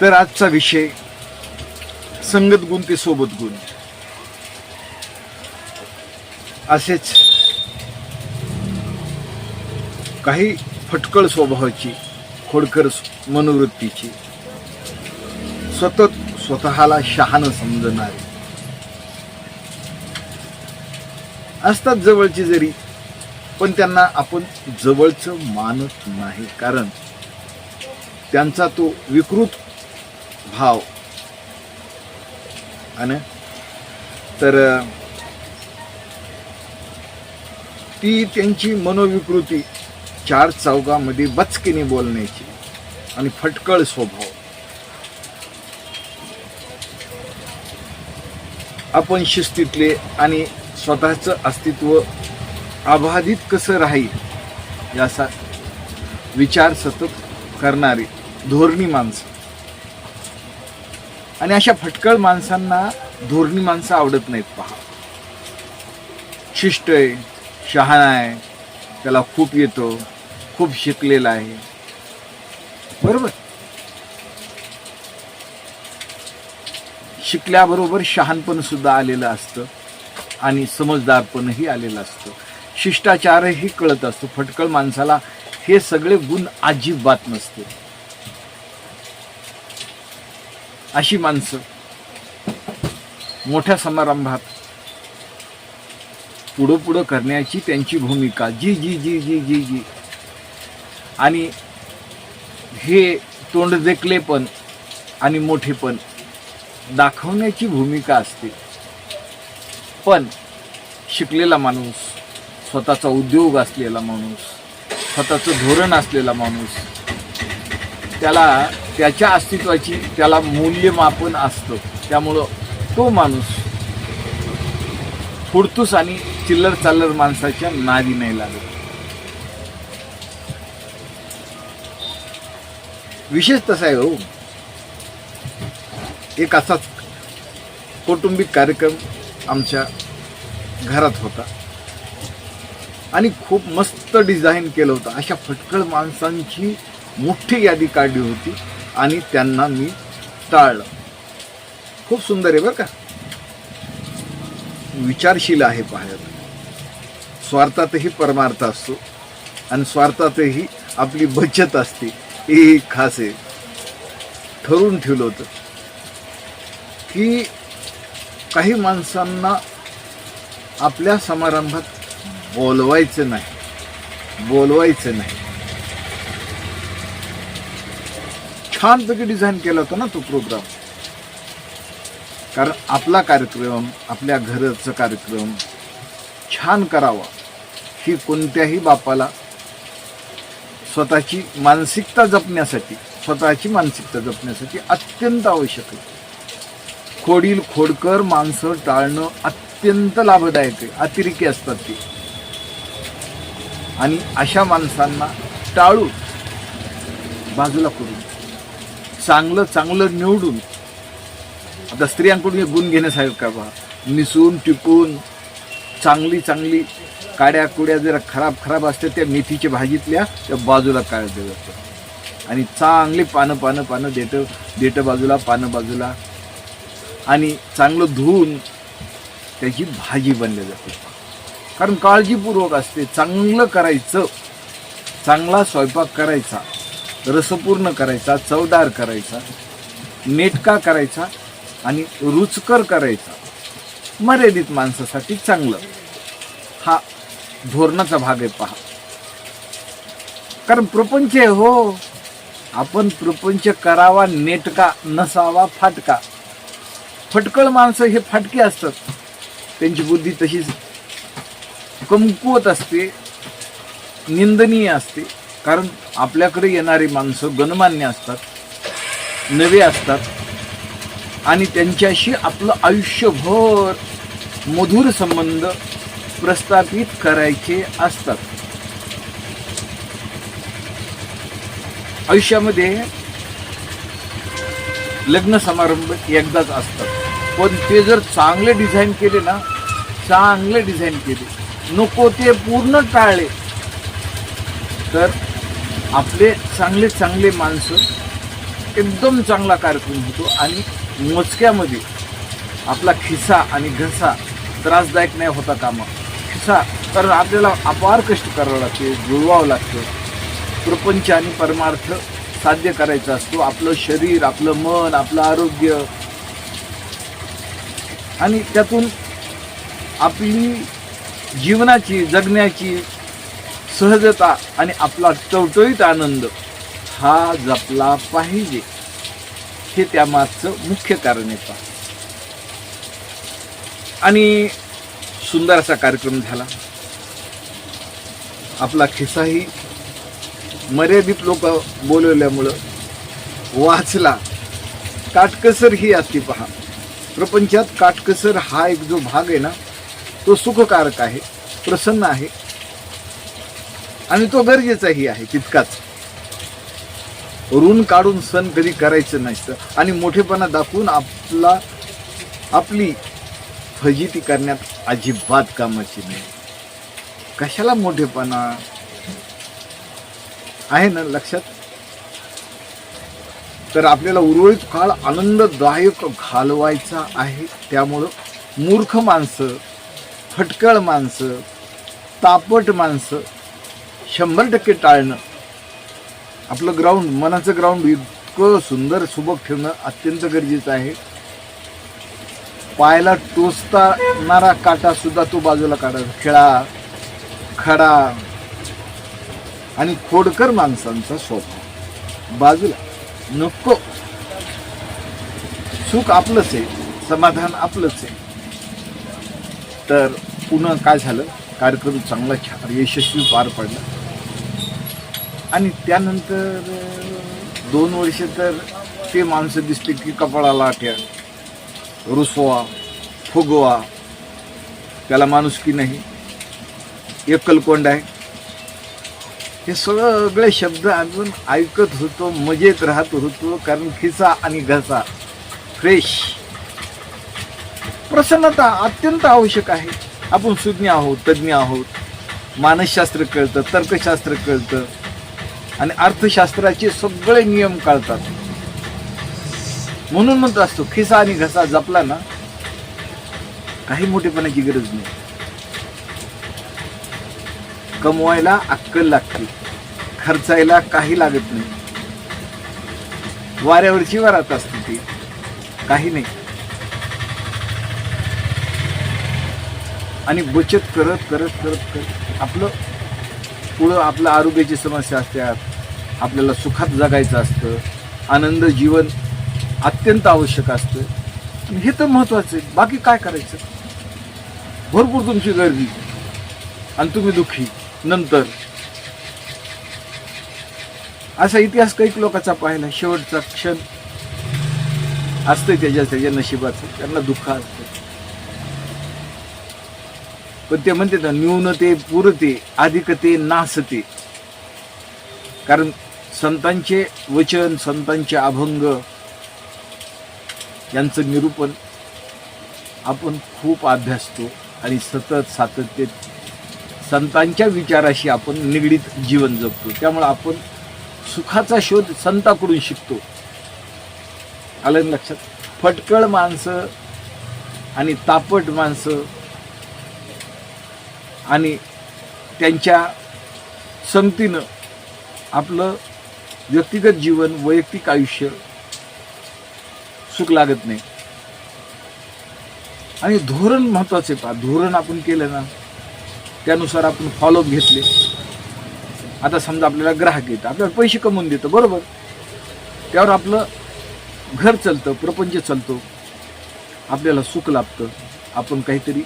तर आजचा विषय संगत गुण ते सोबत गुण. असेच काही फटकळ स्वभावाची खोडकर मनोवृत्तीची सतत स्वतःला शहाणं समजणारे. असतात जवळची जरी पण त्यांना आपण जवळचं मानत नाही. कारण त्यांचा तो विकृत भाव. आणि तर ती त्यांची मनोविकृती चार चौकामध्ये बचकीने बोलण्याची आणि फटकळ स्वभाव. आपण शिस्तीतले आणि स्वतःचं अस्तित्व अबाधित कसं राहील याचा विचार सतत करणारी धोरणी माणसं. आणि अशा फटकळ माणसांना धोरणी माणसं आवडत नाहीत पहा. शिष्ट आहे शहाणा आहे त्याला खूप येतो खूप शिकलेला आहे. बरोबर? शिकल्याबरोबर शहाणपण सुद्धा आलेलं असतं आणि समजदारपणही आलेलं असतं. शिष्टाचारही कळत असतो. फटकळ माणसाला हे सगळे गुण अजिबात नसते. अशी माणसं मोठ्या समारंभात पुढं पुढं करण्याची त्यांची भूमिका. जी जी जी जी जी जी. आणि हे तोंड देखलेपण आणि मोठेपण दाखवण्याची भूमिका असते. पण शिकलेला माणूस स्वतःचा उद्योग असलेला माणूस स्वतःचं धोरण असलेला माणूस त्याला त्याच्या अस्तित्वाची त्याला मूल्यमापन असतं. त्यामुळं तो माणूस फुडतूस आणि चिल्लर चाल्लर माणसाच्या नादी नाही लागत. विशेष तसा आहे हो. एक असाच कौटुंबिक कार्यक्रम आमच्या घरात होता. आणि खूप मस्त डिझाईन केलं होतं. अशा फटकळ माणसांची मोठी यादी काढली होती. आणि त्यांना मी टाळलं. खूप सुंदर आहे बरं का. विचारशील आहे पाहायला स्वार्थातही परमार्थ असतो आणि स्वार्थातही आपली बचत असते. हे खास आहे. ठरवून ठेवलं होतं की काही माणसांना आपल्या समारंभात बोलवायचं नाही. बोलवायचं नाही. छानपैकी डिझाईन केला होता ना तो प्रोग्राम. कारण आपला कार्यक्रम आपल्या घराचा कार्यक्रम छान करावा ही कोणत्याही बापाला स्वतःची मानसिकता जपण्यासाठी स्वतःची मानसिकता जपण्यासाठी अत्यंत आवश्यक आहे. खोडील खोडकर माणसं टाळणं अत्यंत लाभदायक आहे अतिरेकी असतात ते. आणि अशा माणसांना टाळून बाजूला करून चांगलं चांगलं निवडून. आता स्त्रियांकडून हे गुण घेण्यासारखं का पहा मिसून टिपून चांगली चांगली काड्या कुड्या जरा खराब खराब असते त्या मेथीच्या भाजीतल्या त्या बाजूला काढल्या जातं आणि चांगली पानं पानं पानं देतं देठं बाजूला पानं बाजूला. आणि चांगलं धुवून त्याची भाजी बनली जाते. कारण काळजीपूर्वक असते चांगलं करायचं चांगला स्वयंपाक करायचा. रसपूर्ण करायचा चवदार करायचा नेटका करायचा आणि रुचकर करायचा. मर्यादित माणसासाठी चांगलं. हा धोरणाचा भाग आहे पहा. कारण प्रपंच आहे हो. आपण प्रपंच करावा नेटका नसावा फाटका. फटकळ माणसं हे फाटके असतात. त्यांची बुद्धी तशीच कमकुवत असते निंदनीय असते. कारण आपल्याकडे येणारी माणसं गणमान्य असतात नवे असतात आणि त्यांच्याशी आपलं आयुष्यभर मधुर संबंध प्रस्थापित करायचे असतात. आयुष्यामध्ये लग्न समारंभ एकदाच असतात. पण ते जर चांगले डिझाईन केले ना चांगले डिझाईन केले नको ते पूर्ण टाळले तर आपले चांगले चांगले माणसं एकदम चांगला कार्यक्रम होतो आणि मोजक्यामध्ये आपला खिसा आणि घसा त्रासदायक नाही होता कामा. खिसा कारण आपल्याला अपार कष्ट करावं लागते जुळवावं लागतं. प्रपंच आणि परमार्थ साध्य करायचा असतो. आपलं शरीर आपलं मन आपलं आरोग्य. आणि त्यातून आपली जीवनाची जगण्याची सहजता आणि आपला टवटवीत आनंद हा जपला पाहिजे. हे त्यामागचं मुख्य कारण येतं आणि सुंदर असा कार्यक्रम झाला. आपला खिस्साही मर्यादित लोक बोलवल्यामुळं वाचला. काटकसर ही असती पहा. प्रपंचात काटकसर हा एक जो भाग आहे ना तो सुखकारक आहे प्रसन्न आहे. आणि तो गरजेचाही आहे तितकाच. ऋण काढून सण कधी करायचं नसतं आणि मोठेपणा दाखवून आपला आपली फजिती करण्यात अजिबात कामाची नाही. कशाला मोठेपणा? आहे ना लक्षात? तर आपल्याला उर्वरित काळ आनंददायक घालवायचा आहे. त्यामुळं मूर्ख माणसं फटकळ माणसं तापट माणसं शंभर टक्के टाळणं. आपलं ग्राउंड मनाचं ग्राउंड इतकं सुंदर सुबक ठेवणं अत्यंत गरजेचं आहे. पायाला टोचतानारा काटा सुद्धा तो बाजूला काढायचा खेळा खडा आणि खोडकर माणसांचा स्वभाव. बाजूला नको. सुख आपलंच आहे समाधान आपलंच आहे. तर पुन्हा काय झालं? कार्यक्रम चांगला छान यशस्वी पार पडला. आणि त्यानंतर दोन वर्ष तर ते माणसं दिसले की कपाळाला आठ्या रुसवा फुगवा त्याला माणूस की नाही एकलकोंड आहे. हे सगळे शब्द अजून ऐकत होतो मजेत राहत होतो कारण खिसा आणि घसा फ्रेश. प्रसन्नता अत्यंत आवश्यक आहे. आपण सुज्ञ आहोत तज्ज्ञ आहोत. मानसशास्त्र कळतं तर्कशास्त्र कळतं. आणि अर्थशास्त्राचे सगळे नियम काढतात. म्हणून म्हणतो असतो खिसा आणि घसा जपला ना काही मोठेपणाची गरज नाही. कमवायला अक्कल लागते. खर्चायला काही लागत नाही. वाऱ्यावरची वरात असते ती. काही नाही. आणि बचत करत करत करत करत आपलं पुढं आपलं आरोग्याची समस्या असतात आपल्याला सुखात जगायचं असतं आनंद जीवन अत्यंत आवश्यक असतं. हे तर महत्त्वाचं आहे. बाकी काय करायचं? भरपूर तुमची गर्दी आणि तुम्ही दुःखी. नंतर असा इतिहास काही लोकांचा पाहिला. शेवटचा क्षण असतंय त्याच्या त्याच्या नशिबाचं. त्यांना दुःख असतं. पण ते म्हणते ना न्यूनते पुरते अधिकते नासते. कारण संतांचे वचन संतांचे अभंग यांचं निरूपण आपण खूप अभ्यासतो आणि सतत सातत्य संतांच्या विचाराशी आपण निगडीत जीवन जगतो. त्यामुळे आपण सुखाचा शोध संताकडून शिकतो. आलं लक्षात? फटकळ माणसं आणि तापट माणसं आणि त्यांच्या संगतीनं आपलं व्यक्तिगत जीवन वैयक्तिक आयुष्य सुख लागत नाही. आणि धोरण महत्त्वाचे पहा. धोरण आपण केलं ना त्यानुसार आपण फॉलोअप घेतले. आता समजा आपल्याला ग्राहक येतं आपल्याला पैसे कमवून देतं बरोबर? त्यावर आपलं घर चालतं प्रपंच चालतो. आपल्याला सुख लाभतं. आपण काहीतरी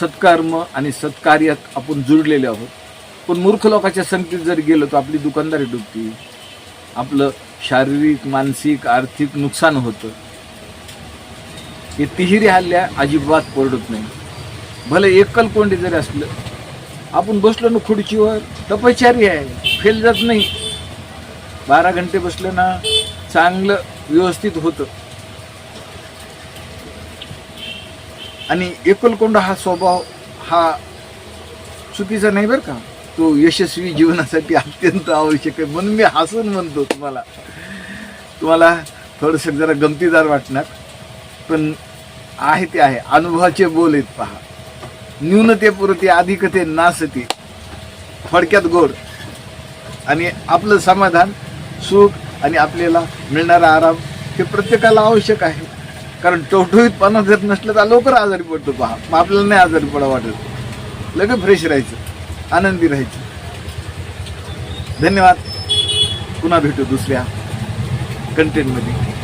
सत्कर्म आणि सत्कार्यात आपण जुळलेले आहोत. पण मूर्ख लोकांच्या संगतीत जर गेलो तर आपली दुकानदारी डुबती. आपलं शारीरिक मानसिक आर्थिक नुकसान होतं. हे तिहिरी हल्ल्या अजिबात परडत नाही. भले एकल कोंडी जरी असलं आपण बसलो ना खुर्चीवर तपचारी आहे फेल जात नाही. बारा घंटे बसलं ना चांगलं व्यवस्थित होतं. आणि एकलकोंडा हा स्वभाव हा चुकीचा नाही बरं का? तो यशस्वी जीवनासाठी अत्यंत आवश्यक आहे म्हणून मी हसून म्हणतो तुम्हाला. तुम्हाला थोडंसं जरा गमतीदार वाटणार पण आहे ते आहे. अनुभवाचे बोल आहेत पहा. न्यूनतेपुरती अधिकते नासती. फडक्यात गोड. आणि आपलं समाधान सुख आणि आपल्याला मिळणारा आराम हे प्रत्येकाला आवश्यक आहे. कारण टवटवीतपणा जर नसलं तर लवकर आजारी पडतो पहा मग आपल्याला नाही आजारी पडा वाटत. लगेच फ्रेश राहायचं. आनंदी राहायचं. धन्यवाद. पुन्हा भेटू दुसऱ्या कंटेंटमध्ये